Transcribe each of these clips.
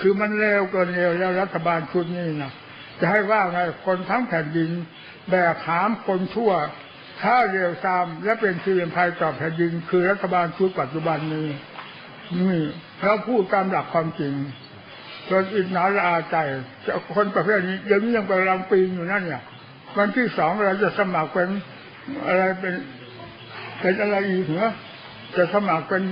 คือมันเร็วเกินเร็วแล้วรัฐบาลชุดนี้นะจะให้ว่าไงคนทั้งแผ่นดิน แบกหามคนทั่ว ถ้าเร็วตามและเป็นชีวิตภัยต่อแผ่นดิน คือรัฐบาลชุดปัจจุบันนี้นี่เราพูดตามหลักความจริงจนอิจฉาละอาใจจะคนประเภทนี้เดี๋ยวนี้ยังกำลังปีนอยู่นั่นเนี่ยวันที่สองเราจะสมัครเป็นอะไรเป็นเป็นอะไรอีกเหรอจะสมัครเป็น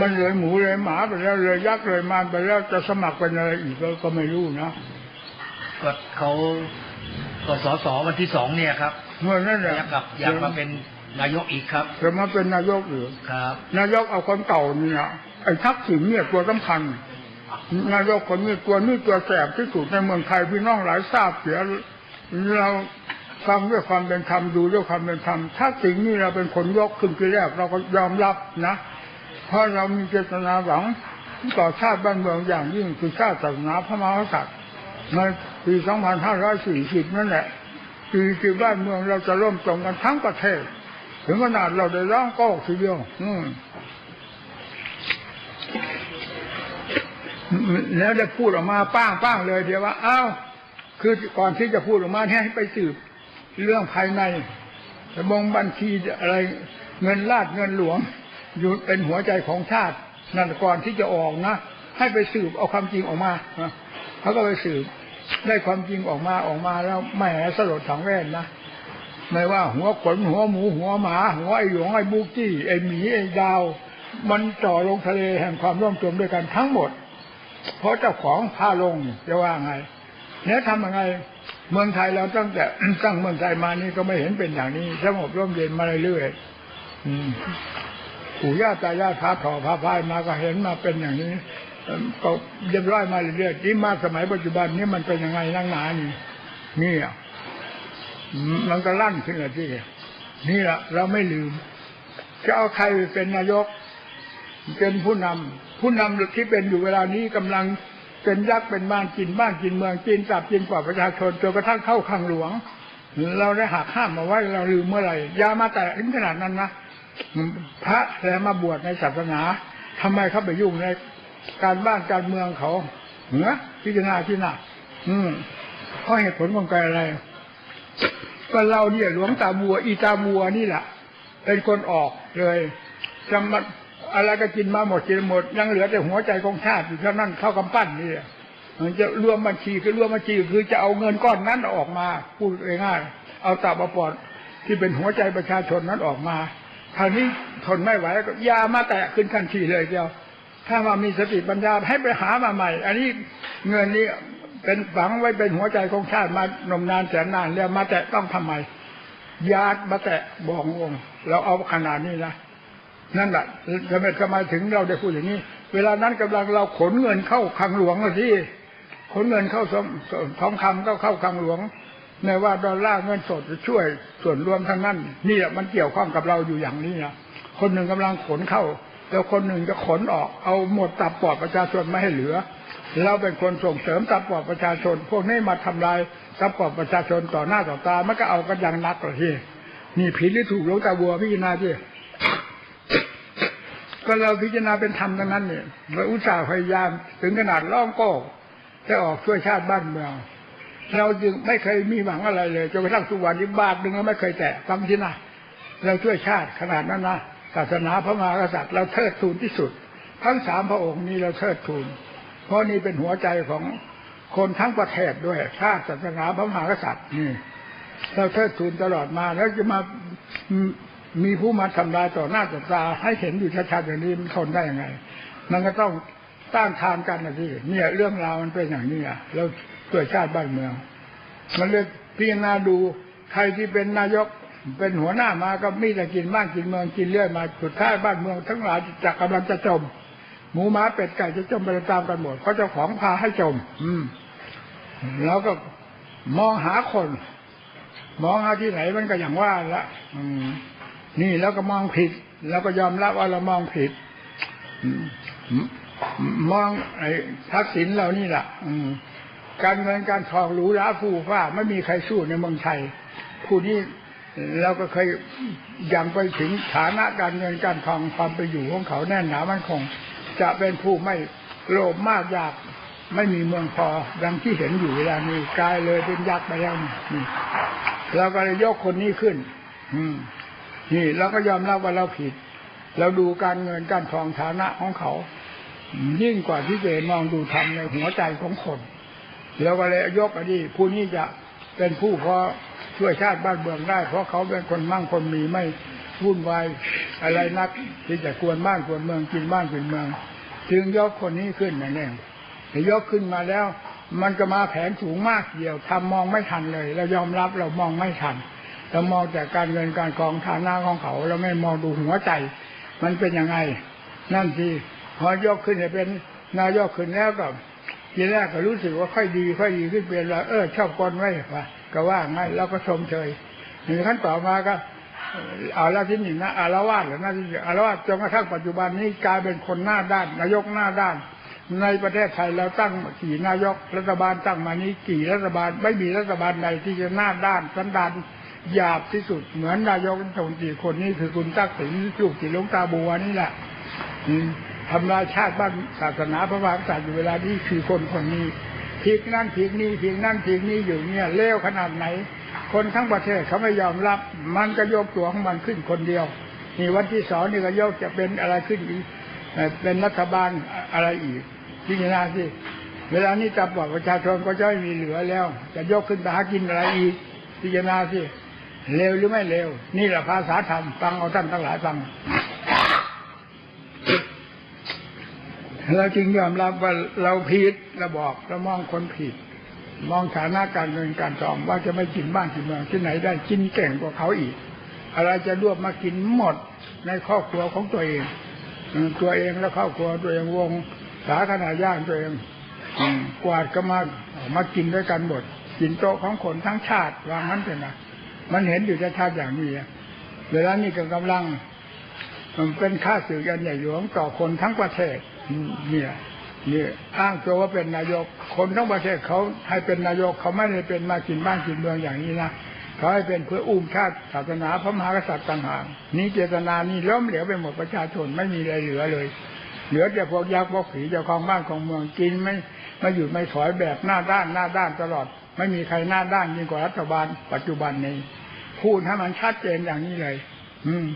มันเลยหมูเลยหมาไปแล้วเลยยักษ์เลยมารไปแล้วจะสมัครเป็นอะไรอีกก็ก็ไม่รู้นะก็เขาก็สสวันที่สองเนี่ยครับเมื่อนั่นแหอละยากกลับอยากมาเป็นนายกอีกครับจะมาเป็นนายกหรือครับ นายกเอาคนเก่านี่นะไอ้ทักษิณเนี่ยตัวสำคัญนายกคนนี้ตัวนี้ตัวแสบที่สุดในเมืองไทยพี่น้องหลายทราบเสียเราฟังด้วยความเป็นธรรมดูด้วยความเป็นธรรมทักษิณนี่เราเป็นคนยกขึ้นทีแรกเราก็ยอมรับนะ เพราะเรามีเจตนาหวังต่อชาติบ้านเมืองอย่างยิ่งคือชาติศาสนาพระมหากษัตริย์ในปี 2540 นั่นแหละปีที่บ้านเมืองเราจะร่วมตรงกันทั้งประเทศ ถึงขนาดเราได้ร้องก็ทีเดียวแล้วได้พูดออกมาป้างป้างเลยเดียวว่าอ้าวคือก่อนที่จะพูดออกมาให้ไปสืบเรื่องภายในระบงบัญชีอะไรเงินลาดเงินหลวง อยู่เป็นหัวใจของชาตินั่นก่อนที่จะออกนะให้ไปสืบเอาความจริงออกมาเขาก็ไปสืบได้ความจริงออกมาออกมาแล้วแหมสลดสังเวชนะไม่ว่าหัวขนหัวหมูหัวหมาหัวไอหลวงไอบุกี้ไอหมีไอดาว มันจ่อลงทะเลแห่งความร่วมจมด้วยกันทั้งหมด เพราะเจ้าของพาลงจะว่าไงเนี่ยทำยังไงเมืองไทยเราตั้งแต่ตั้งเมืองไทยมานี่ก็ไม่เห็นเป็นอย่างนี้สงบร่มเย็นมาเรื่อยๆ ปู่ย่าตายายพาถอพาพายมาก็เห็นมาเป็นอย่างนี้ก็เรียบร้อยมาเรื่อยๆที่มาสมัยปัจจุบันนี้มันเป็นยังไงนั่งหนานี่นี่อะมันก็ลั่นขึ้นเลยที่นี่แหละเราไม่ลืม จะเอาใครเป็นนายก เป็นผู้นำผู้นำที่เป็นอยู่เวลานี้กำลังเป็นยักษ์เป็นบ้านกินบ้านกินเมืองกินจับกินกว่าประชาชนจนกระทั่งเข้าขังหลวง เราได้หักห้ามมาไว้เราลืมเมื่อไหร่ยามาแต่ถึงขนาดนั้นนะ พระแล้วมาบวชในศาสนาทำไมเขาไปยุ่งในการบ้านการเมืองเขาเหนือพิจารณาที่หนักอืมเพราะเหตุผลของการอะไรก็เราเนี่ยหลวงตาบัว อีตาบัวนี่แหละเป็นคนออกเลยจะมาอะไรก็กินมาหมดกินหมด ยังเหลือแต่หัวใจของชาติอยู่เท่านั้นเข้ากำปั้นนี่มันจะรวมบัญชีคือรวมบัญชีคือจะเอาเงินก้อนนั้นออกมาพูดง่ายๆเอาตาบปอดที่เป็นหัวใจประชาชนนั้นออกมา คราวนี้ทนไม่ไหวก็ยามาแตะขึ้นทันทีเลยเดียว ถ้าว่ามีสติปัญญาให้ไปหามาใหม่ อันนี้เงินนี้เป็นฝังไว้เป็นหัวใจของชาติมานมนานแสนนานแล้วมาแตะต้องทำไมญาติมาแตะบอกงงเราเอาขนาดนี้นะนั่นแหละทำไมทำไมถึงเราได้พูดอย่างนี้ เวลานั้นกำลังเราขนเงินเข้าคลังหลวงเลยที่ขนเงินเข้าทองคำก็เข้าคลังหลวง ไม่ว่าดอลลาร์เงินสดจะช่วย ส่วนรวมทั้งนั้นนี่แหละมันเกี่ยวข้องกับเราอยู่อย่างนี้นะคนหนึ่งกำลังขนเข้า แล้วคนหนึ่งจะขนออก เอาหมดตับปอดประชาชนไม่ให้เหลือ เราเป็นคนส่งเสริมตับปอดประชาชน พวกนี้มาทำลายตับปอดประชาชนต่อหน้าต่อตามันก็เอากันอย่างนักเลยที่นี่ผิดหรือถูกหลวงตาบัวพิจารณาที่ก็เราพิจารณาเป็นธรรมทั้งนั้นเนี่ยเราอุตส่าห์พยายามถึงขนาดร้องโก้จะออกช่วยชาติบ้านเมือง เราจึงไม่เคยมีหวังอะไรเลยจนกระทั่งทุกวันนี้บาทหนึ่งเราไม่เคยแตะฟังที่นะเราช่วยชาติขนาดนั้นนะศาสนาพระมหากษัตริย์เราเทิดทูนที่สุด ทั้งสามพระองค์นี้เราเทิดทูน เพราะนี่เป็นหัวใจของคนทั้งประเทศด้วยชาติศาสนาพระมหากษัตริย์นี่เราเทิดทูนตลอดมาแล้วจะมามีผู้มาทำลายต่อหน้าต่อตาให้เห็นอยู่ชัดๆอย่างนี้มันทนได้ยังไง มันก็ต้องต้านทานกันนะที่เนี่ยเรื่องราวมันเป็นอย่างนี้อะเรา ช่วยชาติบ้านเมือง มันเลยพิจารณาดูใครที่เป็นนายกเป็นหัวหน้ามาก็มีแต่กินบ้านกินเมืองกินเรื่อยมาสุดท้ายบ้านเมืองทั้งหลายจะกำลังจะจม หมูหมาเป็ดไก่จะจมไปตามกันหมดเพราะเจ้าของพาให้จม อืม แล้วก็มองหาคน มองหาที่ไหนมันก็อย่างว่าละอืม นี่แล้วก็มองผิด แล้วก็ยอมรับว่าเรามองผิดอืมมองไอ้ทักษิณเรานี่แหละอืม การเงินการทองหรูหราฟูฟ้าไม่มีใครสู้ในเมืองไทยผู้นี้เราก็เคยยังไปถึงฐานะการเงินการทองความไปอยู่ของเขาแน่นหนามันคง จะเป็นผู้ไม่โลภมากอยากไม่มีเมืองพอดังที่เห็นอยู่เวลานี้กลายเลยเป็นยักษ์ไปแล้วนี่เราก็เลยยกคนนี้ขึ้น อืม นี่เราก็ยอมรับว่าเราผิด เราดูการเงินการทองฐานะของเขา ยิ่งกว่าที่จะมองดูธรรมในหัวใจของคน เราก็เลยยกอันนี้ผู้นี้จะเป็นผู้พอช่วยชาติบ้านเมืองได้ เพราะเขาเป็นคนมั่งคนมีไม่วุ่นวายอะไรนัก ที่จะกวนบ้านกวนเมืองกินบ้านกินเมือง จึงยกคนนี้ขึ้นนั่นเองแต่ยกขึ้นมาแล้ว มันก็มาแผนสูงมากเดียวทำมองไม่ทันเลยเรายอมรับเรามองไม่ทันเรามองแต่การเงินการกองฐานะของเขา เราไม่มองดูหัวใจ มันเป็นยังไง นั่นสิพอยกขึ้นจะเป็นนายกขึ้นแล้วก็ ทีแรกก็รู้สึกว่าค่อยดีค่อยดีขึ้นเป็นแล้วเออชอบคนไว้ว่าก็ว่างั้นเราก็ชมเชยหนึ่งขั้นต่อมาก็อาละที่หนึ่งนะอารวาสหรือหน้าที่อารวาสจนกระทั่งปัจจุบันนี้กลายเป็นคนหน้าด้าน นายกหน้าด้าน ในประเทศไทยเราตั้งกี่นายกรัฐบาลตั้งมานี้กี่รัฐบาล ไม่มีรัฐบาลใดที่จะหน้าด้านสันดานหยาบที่สุดเหมือนนายกรัฐมนตรีคนนี้คือคุณตักสินลูกจิหลวงตาบัวนี่แหละ ทำลายชาติบ้านศาสนาพระมหากษัตริย์อยู่เวลานี้คือคนคนนี้พลิกนั่นพลิกนี่พลิกนั่นพลิกนี่อยู่เนี่ยเลวขนาดไหน คนทั้งประเทศเขาไม่ยอมรับ มันก็ยกตัวของมันขึ้นคนเดียวนี่วันที่สองนี่ก็ยกจะเป็นอะไรขึ้นอีกเป็นรัฐบาลอะไรอีกพิจารณาสิเวลานี้จับบอกประชาชนก็จะไม่มีเหลือแล้ว จะยกขึ้นไปหากินอะไรอีกพิจารณาสิเร็วหรือไม่เร็ว นี่แหละภาษาธรรมฟังเอาท่านทั้งหลายฟัง เราจึงยอมรับว่าเราผิดเราบอกเรามองคนผิด มองฐานะการเงินการทองว่าจะไม่กินบ้านกินเมืองที่ไหนได้กินเก่งกว่าเขาอีก อะไรจะรวบมากินหมดในครอบครัวของตัวเอง ตัวเองและครอบครัวตัวเองวงสาขนาดย่างตัวเองกวาดก็มามากินด้วยกันหมดกินโต๊ะของคนทั้งชาติวางนั้นเป็นนะมันเห็นอยู่ชัดๆอย่างนี้เวลานี้ก็กำลัง มันเป็นค่าสื่อกันใหญ่หลวงต่อคนทั้งประเทศ เนี่ยนี่อ้างตัวว่าเป็นนายก คนทั้งประเทศเขาให้เป็นนายกเขาไม่ได้เป็นมากินบ้านกินเมืองอย่างนี้นะเขาให้เป็นเพื่ออุ้มชาติศาสนาพระมหากษัตริย์ต่างหากนี่เจตนานี่ล้มเหลวไปหมดประชาชนไม่มีอะไรเหลือเลย เหลือแต่พวกยักษ์พวกผีเจ้าของบ้านของเมืองกินไม่ไม่หยุดไม่ถอยแบบหน้าด้านหน้าด้านตลอด ไม่มีใครหน้าด้านยิ่งกว่ารัฐบาล ปัจจุบันนี้พูดให้มันชัดเจนอย่างนี้เลย อืม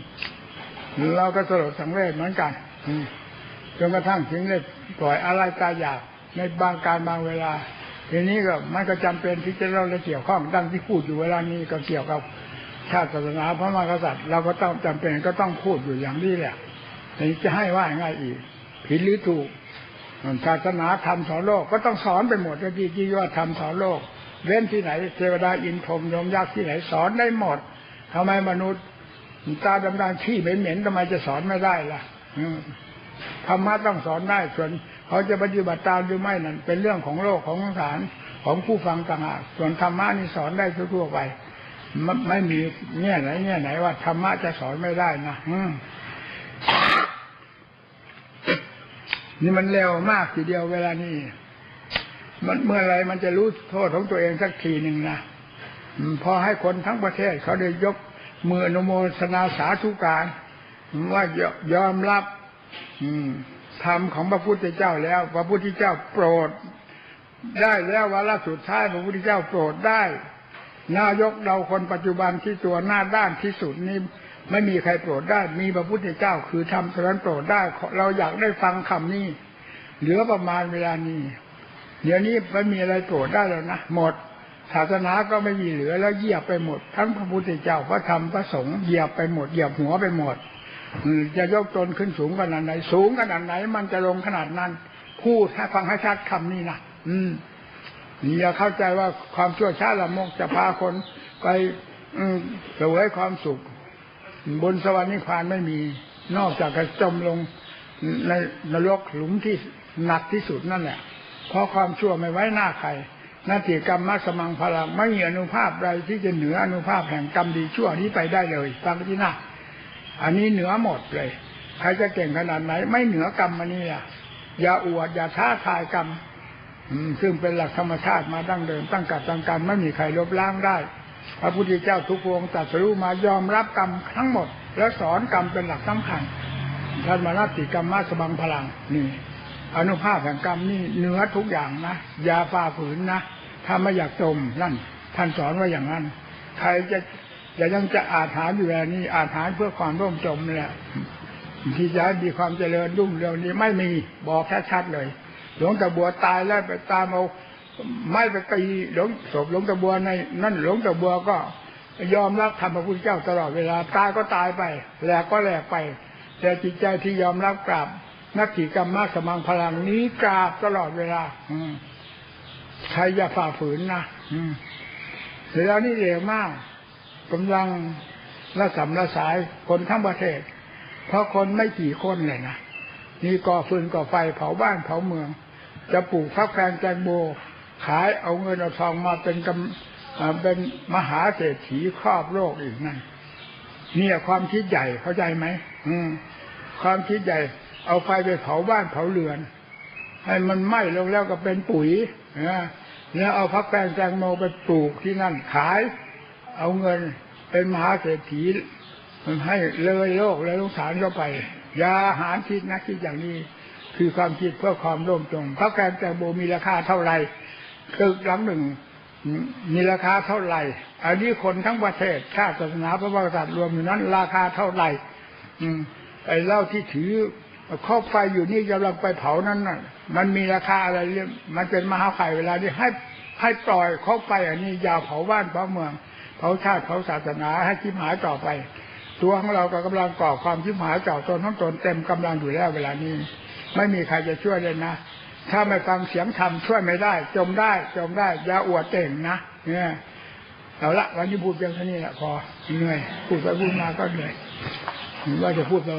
เราก็สลดสังเวชเหมือนกัน อืม จนกระทั่งถึงได้ปล่อยอะไรตายอยากในบางการบางเวลา ทีนี้ก็มันก็จำเป็นที่จะเราจะเกี่ยวข้องดังที่พูดอยู่เวลานี้ก็เกี่ยวกับชาติศาสนาพระมหากษัตริย์เราก็ต้องจำเป็นก็ต้องพูดอยู่อย่างนี้แหละทีนี้จะให้ว่าง่ายอีก ผิดหรือถูกศาสนาธรรมสอนโลกก็ต้องสอนไปหมดที่ที่ว่าธรรมสอนโลก เว้นที่ไหนเทวดาอินทรมยมยักษ์ที่ไหนสอนได้หมดทำไมมนุษย์ตาดำๆขี้เหม็นๆทำไมจะสอนไม่ได้ล่ะอื ธรรมะต้องสอนได้ส่วนเขาจะปฏิบัติตามหรือไม่นั่นเป็นเรื่องของโลกของสารของผู้ฟังต่างหากส่วนธรรมะนี่สอนได้ทั่วไปไม่ไม่มีแง่ไหนแง่ไหนว่าธรรมะจะสอนไม่ได้นะอืนี่มันเร็วมากทีเดียวเวลานี้มันเมื่อไรมันจะรู้โทษของตัวเองสักทีหนึ่งนะพอให้คนทั้งประเทศเขาได้ยกมืออนุโมทนาสาธุการว่ายอมรับ อืมธรรมของพระพุทธเจ้าแล้ว พระพุทธเจ้าโปรด ได้แล้ววาระสุดท้ายพระพุทธเจ้าโปรดได้ นายกเราคนปัจจุบันที่ตัวหน้าด้านที่สุดนี้ไม่มีใครโปรดได้ มีพระพุทธเจ้า คือทำเท่านั้นโปรดได้ เราอยากได้ฟังคำนี้ เหลือประมาณเวลานี้ เดี๋ยวนี้ไม่มีอะไรโปรดได้แล้วนะ หมด ศาสนาก็ไม่มีเหลือแล้วเหยียบไปหมด ทั้งพระพุทธเจ้าพระธรรมพระสงฆ์เหยียบไปหมด เหยียบหัวไปหมด จะยกตนขึ้นสูงขนาดไหน สูงขนาดไหน มันจะลงขนาดนั้น พูดให้ฟังให้ชัดคำนี้นะอืมอย่าเข้าใจว่าความชั่วช้าละมกจะพาคนไปอืมเสวยความสุข บนสวรรค์นิพพานไม่มี นอกจากจะจมลงในนรกหลุมที่หนักที่สุดนั่นแหละเพราะความชั่วไม่ไว้หน้าใครนาทีกรรมมัสมังพลังไม่มีอนุภาพใดที่จะเหนืออนุภาพแห่งกรรมดีชั่วนี้ไปได้เลยฟังที่หน่า อันนี้เหนือหมดเลย ใครจะเก่งขนาดไหน ไม่เหนือกรรมมันนี่อะอย่าอวดอย่าท้าทายกรรมซึ่งเป็นหลักธรรมชาติมาดั้งเดิมตั้งกับตั้งการไม่มีใครลบล้างได้ พระพุทธเจ้าทุกพระองค์ตรัสรู้มายอมรับกรรมทั้งหมด แล้วสอนกรรมเป็นหลักสำคัญท่านมานัตติกรรมมาสบังพลังนี่ อนุภาพแห่งกรรมนี่เหนือทุกอย่างนะอย่าฝ่าฝืนนะถ้าไม่อยากจมนั่นท่านสอนว่าอย่างนั้น ใครจะ อย่ายังจะอาถรรพ์อยู่แล้วนี่อาถรรพ์เพื่อความร่มจมนี่แหละที่จะให้มีความเจริญรุ่งเรืองนี้ไม่มีบอกชัดๆเลยหลวงตาบัวตายแล้วไปตามเอาไม่ไปตีหลวงศพหลวงตาบัวในนั่นหลวงตาบัวก็ ยอมรับธรรมพระพุทธเจ้าตลอดเวลาตายก็ตายไปแหลกก็แหลกไป แต่จิตใจที่ยอมรับกราบนักขีกรรมมาสมังพลังนี้กราบตลอดเวลา อืใครอย่าฝ่าฝืนนะอืมเดี๋ยวนี้เร็วมาก กำลังละสำละสายคนทั้งประเทศ เพราะคนไม่กี่คนเลยนะนี่ก่อฟืนก่อไฟเผาบ้านเผาเมือง จะปลูกฟักแฟงแตงโมขายเอาเงินเอาทองมาเป็นกำอ่าเป็นมหาเศรษฐีครอบโลกอีกนั่นเนี่ยความคิดใหญ่เข้าใจไหมอืมความคิดใหญ่ เอาไฟไปเผาบ้านเผาเรือน ให้มันไหม้ลงแล้วก็เป็นปุ๋ยนะแล้วเอาพักแป้งแตงโมไปปลูกที่นั่นขาย เอาเงินเป็นมหาเศรษฐีมันให้เลยโลกเลยสงสารเข้าไปอย่าหาคิดนะคิดอย่างนี้ คือความคิดเพื่อความร่มจงเพักแป้งแตงโมมีราคาเท่าไหร่ตึกหลังหนึ่งมีราคาเท่าไหร่ อันนี้คนทั้งประเทศชาติศาสนาพระมหากษัตริย์รวมอยู่นั้น ราคาเท่าไหร่ อืมไอ้เหล้าที่ถือครอบไฟอยู่นี่กำลังไปเผานั้นน่ะ มันมีราคาอะไรเรียกมันเป็นมหาภัยเวลานี้ให้ให้ปล่อยครอบไฟอันนี้ยาวเผาบ้านเผาเมือง เผาชาติเผาศาสนาให้ชิมหายต่อไป ตัวของเราก็กำลังก่อความชิมหายเจ้าตนทั้งตนเต็มกำลังอยู่แล้วเวลานี้ ไม่มีใครจะช่วยเลยนะ ถ้าไม่ฟังเสียงธรรมช่วยไม่ได้ จมได้จมได้อย่าอวดเก่งนะเนี่ยเอาละวันนี้พูดเพียงเท่านี้แหละพอเหนื่อยพูดไปพูดมาก็เหนื่อยว่าจะพูดไป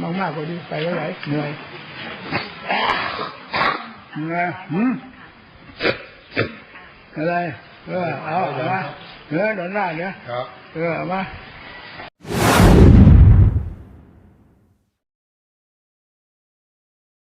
มากมากกว่านี้ไปไม่ไหวเหนื่อยเหนื่อยอะไรเออเอาเอา เออเดินหน้าเนี่ยครับเออเอามาค